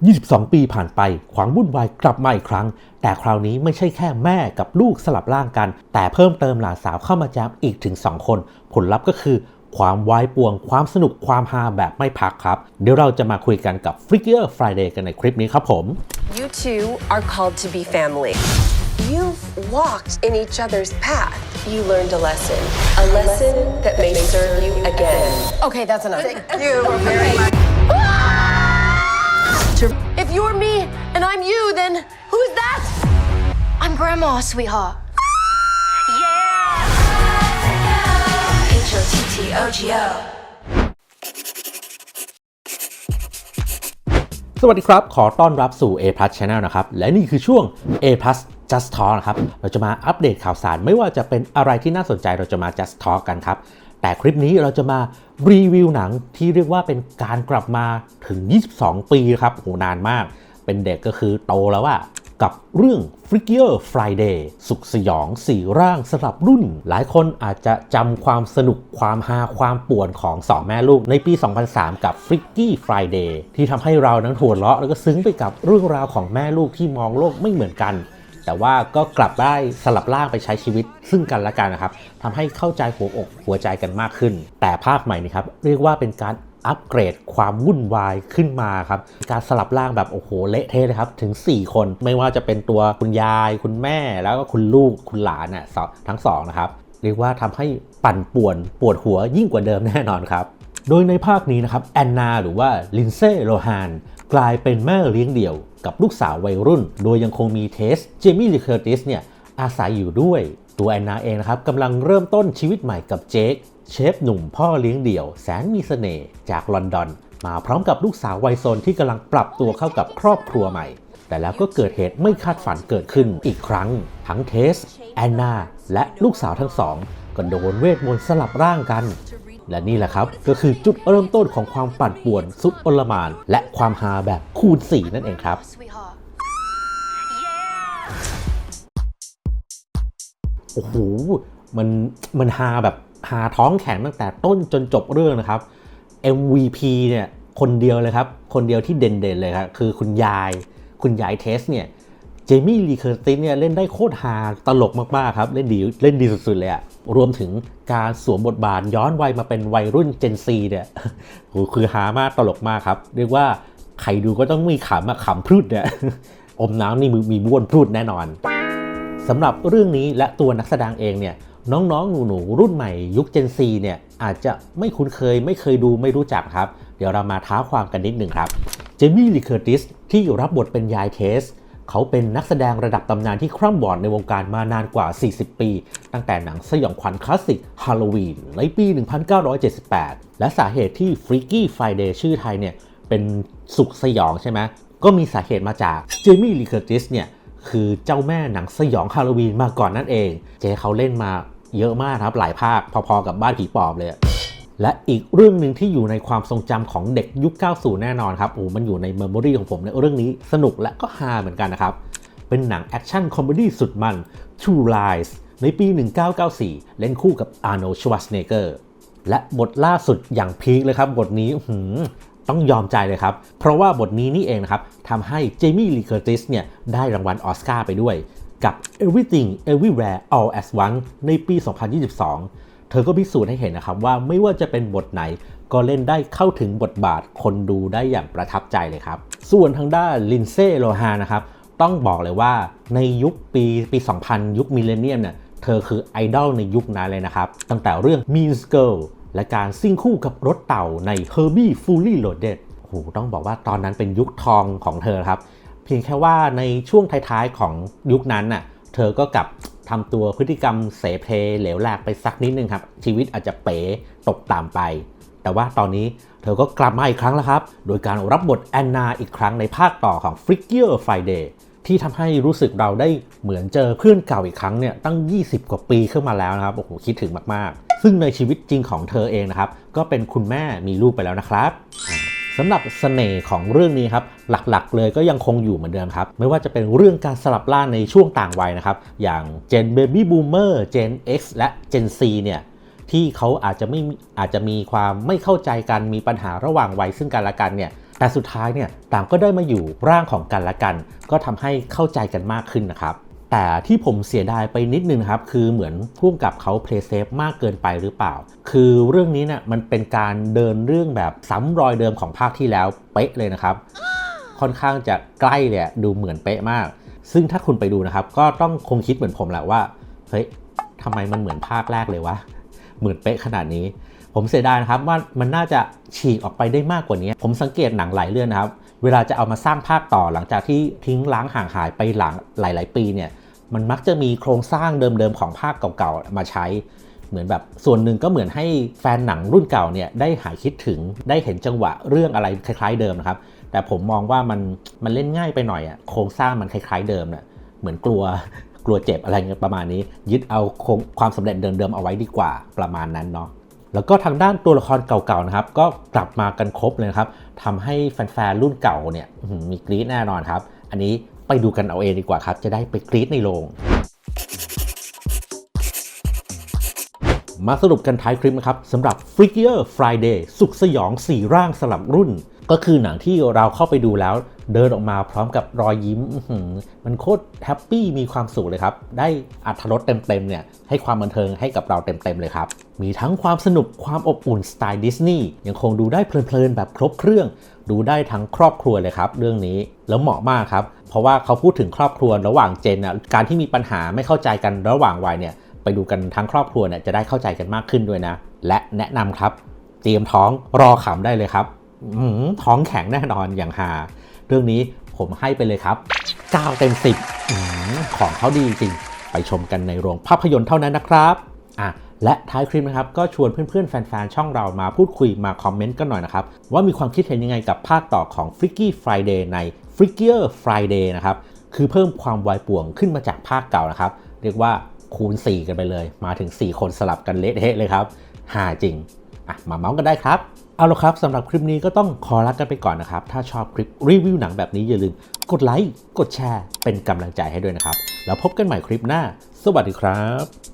22 ปีผ่านไปความวุ่นวายกลับมาอีกครั้ง แต่คราวนี้ไม่ใช่แค่แม่กับลูกสลับร่างกัน แต่เพิ่มเติมหลานสาวเข้ามาแจมอีกถึง 2 คน ผลลัพธ์ก็คือ ความวายป่วง ความสนุกความฮาแบบไม่พักครับ เดี๋ยวเราจะมาคุยกันกับ f r i c k i e r Friday กันในคลิปนี้ครับผม You two are called to be family. You've walked in each other's path. You learned a lesson. A lesson that may serve you again. Okay, that's enough. You were very much. Grandma, sweetheart. H O T T O G O. สวัสดีครับ ขอต้อนรับสู่ A Plus Channel นะครับ และนี่คือช่วง A Plus Just Talk นะครับ เราจะมาอัปเดตข่าวสารไม่ว่าจะเป็นอะไรที่น่าสนใจเราจะมา Just Talk กันครับ แต่คลิปนี้เราจะมารีวิวหนังที่เรียกว่าเป็นการกลับมาถึง 22 ปีครับโหนานมาก เป็นเด็กก็คือโตแล้วอะ กับเรื่อง f r i c k i e r Friday สุขสยองสี่ร่างสลับรุ่น หลายคนอาจจะจำความสนุกความฮาความป่วนของสองแม่ลูกในปี 2003 กับ f r i c k y Friday ที่ทำให้เรานั้นหัวเราะแล้วก็ซึ้งไปกับเรื่องราวของแม่ลูกที่มองโลกไม่เหมือนกัน แต่ว่าก็กลับได้สลับร่างไปใช้ชีวิตซึ่งกันและกันนะครับทำให้เข้าใจหัวอกหัวใจกันมากขึ้น แต่ภาคใหม่นี้ครับเรียกว่าเป็นการ อัปเกรดความวุ่นวายขึ้นมาครับ การสลับร่างแบบโอ้โหเละเทะเลยครับถึง 4 คนไม่ว่าจะเป็นตัวคุณยาย คุณแม่แล้วก็คุณลูกคุณหลานน่ะทั้งสองนะครับเรียกว่าทำให้ปั่นป่วนปวดหัวยิ่งกว่าเดิมแน่นอนครับ โดยในภาคนี้นะครับแอนนาหรือว่าลินเซ่โลฮานกลายเป็นแม่เลี้ยงเดี่ยวกับลูกสาววัยรุ่น โดยยังคงมีเทสเจมี่ลีเคอร์ติสเนี่ยอาศัยอยู่ด้วย ตัวแอนนาเองนะครับกำลังเริ่มต้นชีวิตใหม่กับเจคเชฟหนุ่มพ่อเลี้ยงเดี่ยว แสนมีเสน่ห์จากลอนดอน มาพร้อมกับลูกสาววัยโซนที่กำลังปรับตัวเข้ากับครอบครัวใหม่ แต่แล้วก็เกิดเหตุไม่คาดฝันเกิดขึ้นอีกครั้ง ทั้งเทส แอนนา และลูกสาวทั้งสองก็โดนเวทมนต์สลับร่างกัน และนี่แหละครับก็คือจุดเริ่มต้นของความปั่นป่วนสุดอลมาน และความฮาแบบคูณ4นั่นเองครับ โอ้โหมันมันฮาแบบฮาท้องแข็งตั้งแต่ต้นจนจบเรื่องนะครับ MVP เนี่ยคนเดียวเลยครับ คนเดียวที่เด่นๆเลยครับคือคุณยาย คุณยายเทสเนี่ยเจมี่ลีเคอร์ติสเนี่ยเล่นได้โคตรฮาตลกมากๆครับ เล่นดีเล่นดีสุดๆเลยอะรวมถึงการสวมบทบาทย้อนวัยมาเป็นวัยรุ่นเจนซีเนี่ยโหคือฮามากตลกมากครับ เรียกว่าใครดูก็ต้องมีขำมาขำพรุดเนี่ยอมน้ำนี่มีมีบ้วนพรุดแน่นอน สำหรับเรื่องนี้และตัวนักแสดงเองเนี่ยน้องๆ หนูๆ รุ่นใหม่ยุค Gen Z เนี่ยอาจจะไม่คุ้นเคยไม่เคยดูไม่รู้จักครับ เดี๋ยวเรามาท้าความกันนิดหนึ่งครับ เจมี่ลีเคอร์ติสที่รับบทเป็นยายเทสเขาเป็นนักแสดงระดับตำนานที่คร่ำวอดในวงการมานานกว่า 40 ปี ตั้งแต่หนังสยองขวัญคลาสสิกฮาโลวีนในปี 1978 และสาเหตุที่ Freaky Friday ชื่อไทยเนี่ยเป็นสุขสยองใช่ไหมก็มีสาเหตุมาจากเจมี่ลีเคอร์ติสเนี่ย คือเจ้าแม่หนังสยองฮาโลวีนมาก่อนนั่นเอง เจเขาเล่นมาเยอะมากครับหลายภาคพอๆกับบ้านผีปอบเลยและอีกเรื่องหนึ่งที่อยู่ในความทรงจำของเด็กยุค 90 แน่นอนครับโอ้มันอยู่ในเมมโมรีของผมเนี่ยเรื่องนี้สนุกและก็ฮาเหมือนกันนะครับ เป็นหนังแอคชั่นคอมเมดี้สุดมัน True Lies ในปี 1994 เล่นคู่กับ Arnold Schwarzenegger และบทล่าสุดอย่างพีคเลยครับ บทนี้หื ต้องยอมใจเลยครับ เพราะว่าบทนี้นี่เองนะครับทำให้เจมี่ลีเคอร์ติสเนี่ยได้รางวัลออสการ์ไปด้วย กับ Everything Everywhere All at Once ในปี 2022 เธอก็พิสูจน์ให้เห็นนะครับว่าไม่ว่าจะเป็นบทไหนก็เล่นได้เข้าถึงบทบาทคนดูได้อย่างประทับใจเลยครับ ส่วนทางด้านลินเซ่โลฮานะครับต้องบอกเลยว่าในยุคปีปี 2000 ยุคมิเลเนียมเนี่ยเธอคือไอดอลในยุคนั้นเลยนะครับ ตั้งแต่เรื่อง Mean Girl และการซิ่งคู่กับรถเต่าใน Herbie Fully Loaded โหต้องบอกว่าตอนนั้นเป็นยุคทองของเธอครับ เพียงแค่ว่าในช่วงท้ายๆของยุคนั้นน่ะเธอก็กลับทำตัวพฤติกรรมเสเพลเหลวแหลกไปสักนิดนึงครับ ชีวิตอาจจะเป๋ตกต่ำไป แต่ว่าตอนนี้เธอก็กลับมาอีกครั้งแล้วครับ โดยการรับบทแอนนาอีกครั้งในภาคต่อของ f r i c k i e r Friday ที่ทำให้รู้สึกเราได้เหมือนเจอเพื่อนเก่าอีกครั้งเนี่ยตั้ง 20 กว่าปีขึ้นมาแล้วนะครับโอ้โหคิดถึงมากๆ ซึ่งในชีวิตจริงของเธอเองนะครับ ก็เป็นคุณแม่มีลูกไปแล้วนะครับสำหรับเสน่ห์ของเรื่องนี้ครับหลักๆ เลยก็ยังคงอยู่เหมือนเดิมครับ ไม่ว่าจะเป็นเรื่องการสลับร่างในช่วงต่างวัยนะครับ อย่าง Gen Baby Boomer Gen X และ Gen C เนี่ยที่เขาอาจจะไม่อาจจะมีความไม่เข้าใจกันมีปัญหาระหว่างวัยซึ่งกันและกันเนี่ย แต่สุดท้ายเนี่ยต่างก็ได้มาอยู่ร่างของกันและกัน ก็ทำให้เข้าใจกันมากขึ้นนะครับ แต่ที่ผมเสียดายไปนิดนึงครับคือเหมือนพุ่มกับเขาเพลย์เซฟมากเกินไปหรือเปล่า คือเรื่องนี้เนี่ยมันเป็นการเดินเรื่องแบบซ้ำรอยเดิมของภาคที่แล้วเป๊ะเลยนะครับ ค่อนข้างจะใกล้เลยดูเหมือนเป๊ะมาก ซึ่งถ้าคุณไปดูนะครับ ก็ต้องคงคิดเหมือนผมแหละว่าเฮ้ยทำไมมันเหมือนภาคแรกเลยวะเหมือนเป๊ะขนาดนี้ ผมเสียดายนะครับว่ามันน่าจะฉีกออกไปได้มากกว่านี้ ผมสังเกตหนังหลายเรื่องนะครับ เวลาจะเอามาสร้างภาคต่อหลังจากที่ทิ้งล้างห่างหายไปหลังหลาย ๆ ปีเนี่ยมันมักจะมีโครงสร้างเดิม ๆ ของภาคเก่า ๆ มาใช้ เหมือนแบบส่วนหนึ่งก็เหมือนให้แฟนหนังรุ่นเก่าเนี่ยได้หายคิดถึงได้เห็นจังหวะเรื่องอะไรคล้าย ๆ เดิมนะครับ แต่ผมมองว่ามันมันเล่นง่ายไปหน่อยอะโครงสร้างมันคล้ายๆเดิมเนี่ยเหมือนกลัวกลัวเจ็บอะไรเงี้ยประมาณนี้ ยึดเอาครงความสำเร็จเดิมๆเอาไว้ดีกว่าประมาณนั้นเนาะ แล้วก็ทางด้านตัวละครเก่าๆนะครับ ก็กลับมากันครบเลยครับทำให้แฟนๆรุ่นเก่าเนี่ยมีกรี๊ดแน่นอนครับ อันนี้ไปดูกันเอาเองดีกว่าครับ จะได้ไปกรี๊ดในโรง มาสรุปกันท้ายคลิปนะครับสำหรับ Freakier Friday สุขสยอง4ร่างสลับรุ่น ก็คือหนังที่เราเข้าไปดูแล้ว เดินออกมาพร้อมกับรอยยิ้ม มันโคตรแฮปปี้มีความสุขเลยครับ ได้อัธรสเต็มๆเนี่ยให้ความบันเทิงให้กับเราเต็มๆเลยครับ มีทั้งความสนุกความอบอุ่นสไตล์ดิสนีย์ยังคงดูได้เพลินๆแบบครบเครื่อง ดูได้ทั้งครอบครัวเลยครับเรื่องนี้แล้วเหมาะมากครับเพราะว่าเขาพูดถึงครอบครัวระหว่างเจนอะการที่มีปัญหาไม่เข้าใจกันระหว่างวัยเนี่ย ไปดูกันทั้งครอบครัวเนี่ยจะได้เข้าใจกันมากขึ้นด้วยนะ และแนะนำครับเตรียมท้องรอขำได้เลยครับอท้องแข็งแน่นอนอย่างฮาเรื่องนี้ผมให้ไปเลยครับ9เต็ม10อื้อหือของเขาดีจริง ไปชมกันในโรงภาพยนตร์เท่านั้นนะครับอะและท้ายคลิปนะครับ ก็ชวนเพื่อนๆ แฟนๆ ช่องเรามาพูดคุยมาคอมเมนต์กันหน่อยนะครับ ว่ามีความคิดเห็นยังไงกับภาคต่อของ Freaky Friday ใน Freakier Friday นะครับ คือเพิ่มความวายป่วงขึ้นมาจากภาคเก่านะครับ เรียกว่า คูณ 4 กันไปเลย มาถึง 4 คนสลับกันเละเทะเลยครับหาจริงอะมาเมาส์กันได้ครับ เอาละครับสำหรับคลิปนี้ก็ต้องขอลากันไปก่อนนะครับ ถ้าชอบคลิปรีวิวหนังแบบนี้อย่าลืมกดไลค์กดแชร์ เป็นกำลังใจให้ด้วยนะครับ แล้วพบกันใหม่คลิปหน้า สวัสดีครับ